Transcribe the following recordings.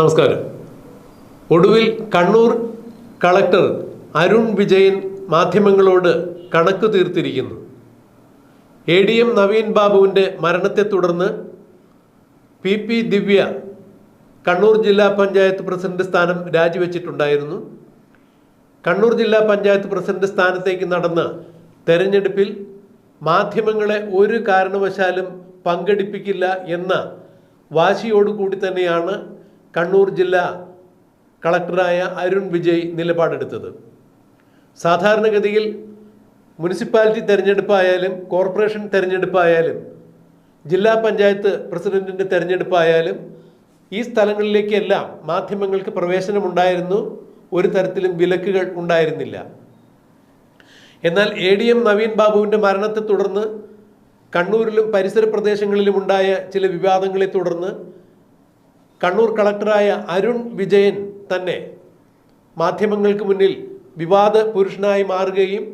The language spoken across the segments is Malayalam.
നമസ്കാരം. ഒടുവിൽ കണ്ണൂർ കളക്ടർ അരുൺ വിജയൻ മാധ്യമങ്ങളോട് കണക്ക് തീർത്തിരിക്കുന്നു. എ ഡി എം നവീൻ ബാബുവിന്റെ മരണത്തെ തുടർന്ന് പി പി ദിവ്യ കണ്ണൂർ ജില്ലാ പഞ്ചായത്ത് പ്രസിഡന്റ് സ്ഥാനം രാജിവെച്ചിട്ടുണ്ടായിരുന്നു. കണ്ണൂർ ജില്ലാ പഞ്ചായത്ത് പ്രസിഡന്റ് സ്ഥാനത്തേക്ക് നടന്ന തെരഞ്ഞെടുപ്പിൽ മാധ്യമങ്ങളെ ഒരു കാരണവശാലും പങ്കെടുപ്പിക്കില്ല എന്ന വാശിയോടുകൂടി തന്നെയാണ് കണ്ണൂർ ജില്ലാ കളക്ടറായ അരുൺ വിജയ് നിലപാടെടുത്തത്. സാധാരണഗതിയിൽ മുനിസിപ്പാലിറ്റി തെരഞ്ഞെടുപ്പായാലും കോർപ്പറേഷൻ തെരഞ്ഞെടുപ്പായാലും ജില്ലാ പഞ്ചായത്ത് പ്രസിഡന്റിന്റെ തെരഞ്ഞെടുപ്പായാലും ഈ സ്ഥലങ്ങളിലേക്കെല്ലാം മാധ്യമങ്ങൾക്ക് പ്രവേശനമുണ്ടായിരുന്നു. ഒരു തരത്തിലും വിലക്കുകൾ ഉണ്ടായിരുന്നില്ല. എന്നാൽ എ ഡി എം നവീൻ ബാബുവിന്റെ മരണത്തെ തുടർന്ന് കണ്ണൂരിലും പരിസര പ്രദേശങ്ങളിലും ഉണ്ടായ ചില വിവാദങ്ങളെ തുടർന്ന് കണ്ണൂർ കളക്ടറായ അരുൺ വിജയൻ തന്നെ മാധ്യമങ്ങൾക്ക് മുന്നിൽ വിവാദ പുരുഷനായി മാറുകയും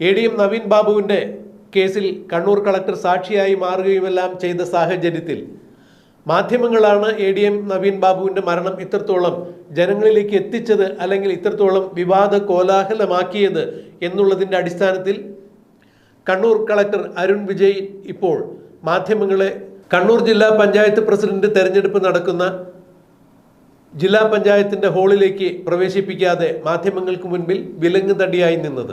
എ ഡി എം നവീൻ ബാബുവിന്റെ കേസിൽ കണ്ണൂർ കളക്ടർ സാക്ഷിയായി മാറുകയുമെല്ലാം ചെയ്ത സാഹചര്യത്തിൽ മാധ്യമങ്ങളാണ് എ ഡി എം നവീൻ ബാബുവിന്റെ മരണം ഇത്രത്തോളം ജനങ്ങളിലേക്ക് എത്തിച്ചത് അല്ലെങ്കിൽ ഇത്രത്തോളം വിവാദ കോലാഹലമാക്കിയത് എന്നുള്ളതിന്റെ അടിസ്ഥാനത്തിൽ കണ്ണൂർ കളക്ടർ അരുൺ വിജയ് ഇപ്പോൾ മാധ്യമങ്ങളെ കണ്ണൂർ ജില്ലാ പഞ്ചായത്ത് പ്രസിഡന്റ് തെരഞ്ഞെടുപ്പ് നടക്കുന്ന ജില്ലാ പഞ്ചായത്തിന്റെ ഹാളിലേക്ക് പ്രവേശിപ്പിക്കാതെ മാധ്യമങ്ങൾക്ക് മുൻപിൽ വിലങ്ങ് തടിയായി നിന്നത്.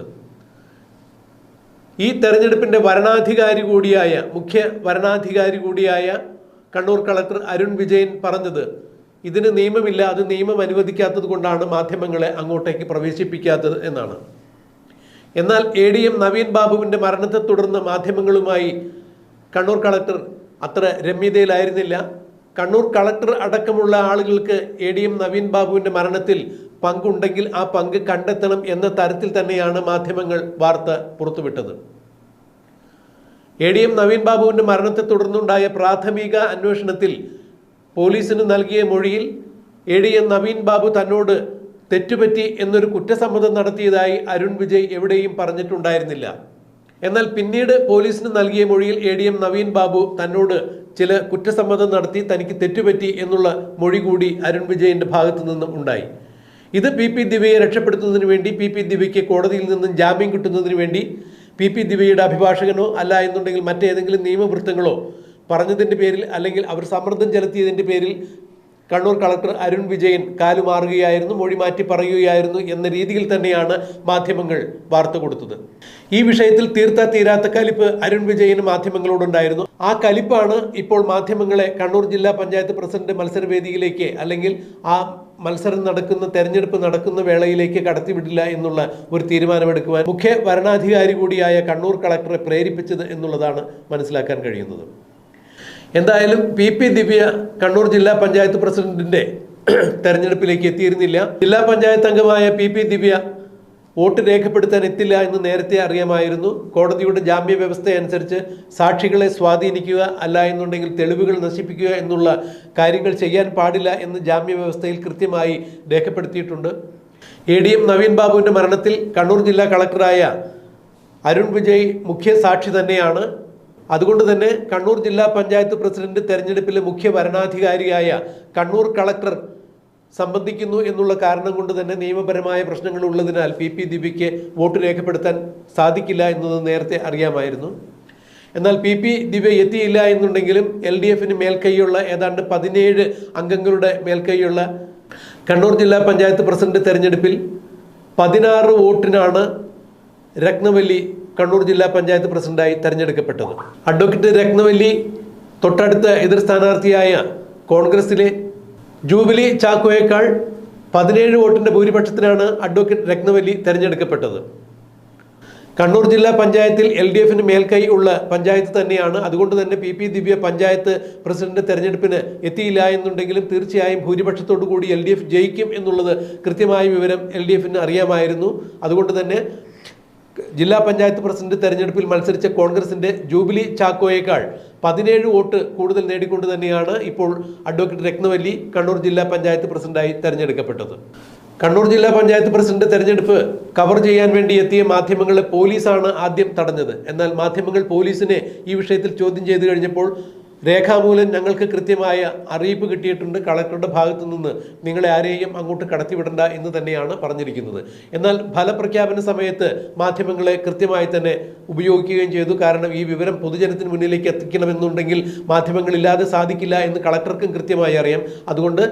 ഈ തെരഞ്ഞെടുപ്പിന്റെ വരണാധികാരി കൂടിയായ മുഖ്യ വരണാധികാരി കൂടിയായ കണ്ണൂർ കളക്ടർ അരുൺ വിജയൻ പറഞ്ഞത് ഇതിന് നിയമമില്ല അത് നിയമം അനുവദിക്കാത്തത് കൊണ്ടാണ് മാധ്യമങ്ങളെ അങ്ങോട്ടേക്ക് പ്രവേശിപ്പിക്കാത്തത് എന്നാണ്. എന്നാൽ എ ഡി എം നവീൻ ബാബുവിന്റെ മരണത്തെ തുടർന്ന് മാധ്യമങ്ങളുമായി കണ്ണൂർ കളക്ടർ അത്ര രമ്യതയിലായിരുന്നില്ല. കണ്ണൂർ കളക്ടർ അടക്കമുള്ള ആളുകൾക്ക് എ ഡി എം നവീൻ ബാബുവിന്റെ മരണത്തിൽ പങ്കുണ്ടെങ്കിൽ ആ പങ്ക് കണ്ടെത്തണം എന്ന തരത്തിൽ തന്നെയാണ് മാധ്യമങ്ങൾ വാർത്ത പുറത്തുവിട്ടത്. എ ഡി എം നവീൻ ബാബുവിന്റെ മരണത്തെ തുടർന്നുണ്ടായ പ്രാഥമിക അന്വേഷണത്തിൽ പോലീസിന് നൽകിയ മൊഴിയിൽ A D M Naveen Babu തന്നോട് തെറ്റുപറ്റി എന്നൊരു കുറ്റസമ്മതം നടത്തിയതായി അരുൺ വിജയ് എവിടെയും പറഞ്ഞിട്ടുണ്ടായിരുന്നില്ല. എന്നാൽ പിന്നീട് പോലീസിന് നൽകിയ മൊഴിയിൽ A D M Naveen Babu തന്നോട് ചില കുറ്റസമ്മതം നടത്തി തനിക്ക് തെറ്റുപറ്റി എന്നുള്ള മൊഴി കൂടി അരുൺ വിജയന്റെ ഭാഗത്തു നിന്നും ഉണ്ടായി. ഇത് പി പി ദിവ്യയെ രക്ഷപ്പെടുത്തുന്നതിന് വേണ്ടി പി പി ദിവ്യയ്ക്ക് കോടതിയിൽ നിന്നും ജാമ്യം കിട്ടുന്നതിന് വേണ്ടി പി പി ദിവ്യയുടെ അഭിഭാഷകനോ അല്ല എന്നുണ്ടെങ്കിൽ മറ്റേതെങ്കിലും നിയമവൃത്തങ്ങളോ പറഞ്ഞതിന്റെ പേരിൽ അല്ലെങ്കിൽ അവർ സമ്മർദ്ദം ചെലുത്തിയതിന്റെ പേരിൽ കണ്ണൂർ കളക്ടർ അരുൺ വിജയൻ കാലുമാറുകയായിരുന്നു മൊഴി മാറ്റി പറയുകയായിരുന്നു എന്ന രീതിയിൽ തന്നെയാണ് മാധ്യമങ്ങൾ വാർത്ത കൊടുത്തത്. ഈ വിഷയത്തിൽ തീർത്ത തീരാത്ത കലിപ്പ് അരുൺ വിജയന് മാധ്യമങ്ങളോടുണ്ടായിരുന്നു. ആ കലിപ്പാണ് ഇപ്പോൾ മാധ്യമങ്ങളെ കണ്ണൂർ ജില്ലാ പഞ്ചായത്ത് പ്രസിഡന്റ് മത്സരവേദിയിലേക്ക് അല്ലെങ്കിൽ ആ മത്സരം നടക്കുന്ന തെരഞ്ഞെടുപ്പ് നടക്കുന്ന വേളയിലേക്ക് കടത്തിവിടില്ല എന്നുള്ള ഒരു തീരുമാനമെടുക്കുവാൻ മുഖ്യ ഭരണാധികാരി കൂടിയായ കണ്ണൂർ കളക്ടറെ പ്രേരിപ്പിച്ചത് എന്നുള്ളതാണ് മനസ്സിലാക്കാൻ കഴിയുന്നത്. എന്തായാലും പി പി ദിവ്യ കണ്ണൂർ ജില്ലാ പഞ്ചായത്ത് പ്രസിഡന്റിന്റെ തെരഞ്ഞെടുപ്പിലേക്ക് എത്തിയിരുന്നില്ല. ജില്ലാ പഞ്ചായത്ത് അംഗമായ പി പി ദിവ്യ വോട്ട് രേഖപ്പെടുത്താൻ എത്തില്ല എന്ന് നേരത്തെ അറിയാമായിരുന്നു. കോടതിയുടെ ജാമ്യ വ്യവസ്ഥയനുസരിച്ച് സാക്ഷികളെ സ്വാധീനിക്കുക അല്ല എന്നുണ്ടെങ്കിൽ തെളിവുകൾ നശിപ്പിക്കുക എന്നുള്ള കാര്യങ്ങൾ ചെയ്യാൻ പാടില്ല എന്ന് ജാമ്യ വ്യവസ്ഥയിൽ കൃത്യമായി രേഖപ്പെടുത്തിയിട്ടുണ്ട്. എ ഡി എം നവീൻ ബാബുവിന്റെ മരണത്തിൽ കണ്ണൂർ ജില്ലാ കളക്ടറായ അരുൺ വിജയ് മുഖ്യ സാക്ഷി തന്നെയാണ്. അതുകൊണ്ട് തന്നെ കണ്ണൂർ ജില്ലാ പഞ്ചായത്ത് പ്രസിഡന്റ് തെരഞ്ഞെടുപ്പിലെ മുഖ്യ ഭരണാധികാരിയായ കണ്ണൂർ കളക്ടർ സംബന്ധിക്കുന്നു എന്നുള്ള കാരണം കൊണ്ട് തന്നെ നിയമപരമായ പ്രശ്നങ്ങൾ ഉള്ളതിനാൽ പി പി ദിപിക്ക് വോട്ട് രേഖപ്പെടുത്താൻ സാധിക്കില്ല എന്നത് നേരത്തെ അറിയാമായിരുന്നു. എന്നാൽ പി പി ദിവ്യ എത്തിയില്ല എന്നുണ്ടെങ്കിലും എൽ ഡി എഫിന് മേൽക്കൈയുള്ള ഏതാണ്ട് പതിനേഴ് അംഗങ്ങളുടെ മേൽക്കൈയുള്ള കണ്ണൂർ ജില്ലാ പഞ്ചായത്ത് പ്രസിഡന്റ് തെരഞ്ഞെടുപ്പിൽ പതിനാറ് വോട്ടിനാണ് രത്നവല്ലി കണ്ണൂർ ജില്ലാ പഞ്ചായത്ത് പ്രസിഡന്റായി തെരഞ്ഞെടുക്കപ്പെട്ടത്. അഡ്വക്കേറ്റ് രത്നവല്ലി തൊട്ടടുത്ത എതിർ സ്ഥാനാർത്ഥിയായ കോൺഗ്രസിലെ ജൂബിലി ചാക്കോയേക്കാൾ പതിനേഴ് വോട്ടിന്റെ ഭൂരിപക്ഷത്തിനാണ് അഡ്വക്കേറ്റ് രത്നവല്ലി തെരഞ്ഞെടുക്കപ്പെട്ടത്. കണ്ണൂർ ജില്ലാ പഞ്ചായത്തിൽ എൽ ഡി എഫിന് മേൽക്കൈ ഉള്ള പഞ്ചായത്ത് തന്നെയാണ്. അതുകൊണ്ട് തന്നെ P P Divya panchayat president തെരഞ്ഞെടുപ്പിന് എത്തിയില്ല എന്നുണ്ടെങ്കിലും തീർച്ചയായും ഭൂരിപക്ഷത്തോടു കൂടി എൽ ഡി എഫ് ജയിക്കും എന്നുള്ളത് കൃത്യമായ വിവരം എൽ ഡി എഫിന് അറിയാമായിരുന്നു. അതുകൊണ്ട് തന്നെ ജില്ലാ പഞ്ചായത്ത് പ്രസിഡന്റ് തെരഞ്ഞെടുപ്പിൽ മത്സരിച്ച കോൺഗ്രസിന്റെ ജൂബിലി ചാക്കോയേക്കാൾ പതിനേഴ് വോട്ട് കൂടുതൽ നേടിക്കൊണ്ട് തന്നെയാണ് ഇപ്പോൾ അഡ്വക്കേറ്റ് രത്നവല്ലി കണ്ണൂർ ജില്ലാ പഞ്ചായത്ത് പ്രസിഡന്റായി തെരഞ്ഞെടുക്കപ്പെട്ടത്. കണ്ണൂർ ജില്ലാ പഞ്ചായത്ത് പ്രസിഡന്റ് തെരഞ്ഞെടുപ്പ് കവർ ചെയ്യാൻ വേണ്ടി എത്തിയ മാധ്യമങ്ങളെ പോലീസാണ് ആദ്യം തടഞ്ഞത്. എന്നാൽ മാധ്യമങ്ങൾ പോലീസിനെ ഈ വിഷയത്തിൽ ചോദ്യം ചെയ്തു കഴിഞ്ഞപ്പോൾ രേഖാമൂലം ഞങ്ങൾക്ക് കൃത്യമായ അറിയിപ്പ് കിട്ടിയിട്ടുണ്ട്. കളക്ടറുടെ ഭാഗത്തു നിന്ന് നിങ്ങളെ ആരെയും അങ്ങോട്ട് കടത്തിവിടണ്ട എന്ന് തന്നെയാണ് പറഞ്ഞിരിക്കുന്നത്. എന്നാൽ ഫലപ്രഖ്യാപന സമയത്ത് മാധ്യമങ്ങളെ കൃത്യമായി തന്നെ ഉപയോഗിക്കുകയും ചെയ്തു. കാരണം ഈ വിവരം പൊതുജനത്തിന് മുന്നിലേക്ക് എത്തിക്കണമെന്നുണ്ടെങ്കിൽ മാധ്യമങ്ങളില്ലാതെ സാധിക്കില്ല എന്ന് കളക്ടർക്കും കൃത്യമായി അറിയാം. അതുകൊണ്ട്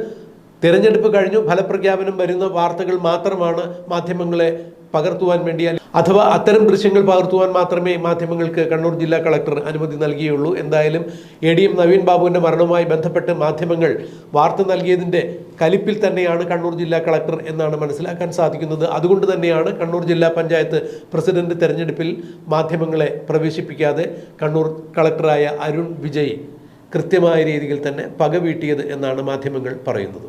തിരഞ്ഞെടുപ്പ് കഴിഞ്ഞു ഫലപ്രഖ്യാപനം വരുന്ന വാർത്തകൾ മാത്രമാണ് മാധ്യമങ്ങളെ പകർത്തുവാൻ വേണ്ടി അഥവാ അത്തരം ദൃശ്യങ്ങൾ പകർത്തുവാൻ മാത്രമേ മാധ്യമങ്ങൾക്ക് കണ്ണൂർ ജില്ലാ കളക്ടർ അനുമതി നൽകിയുള്ളൂ. എന്തായാലും എ ഡി എം നവീൻ ബാബുവിന്റെ മരണവുമായി ബന്ധപ്പെട്ട് മാധ്യമങ്ങൾ വാർത്ത നൽകിയതിന്റെ കലിപ്പിൽ തന്നെയാണ് കണ്ണൂർ ജില്ലാ കളക്ടർ എന്നാണ് മനസ്സിലാക്കാൻ സാധിക്കുന്നത്. അതുകൊണ്ട് തന്നെയാണ് കണ്ണൂർ ജില്ലാ പഞ്ചായത്ത് പ്രസിഡന്റ് തെരഞ്ഞെടുപ്പിൽ മാധ്യമങ്ങളെ പ്രവേശിപ്പിക്കാതെ കണ്ണൂർ കളക്ടറായ അരുൺ വിജയ് കൃത്യമായ രീതിയിൽ തന്നെ പക വീട്ടിയത് എന്നാണ് മാധ്യമങ്ങൾ പറയുന്നത്.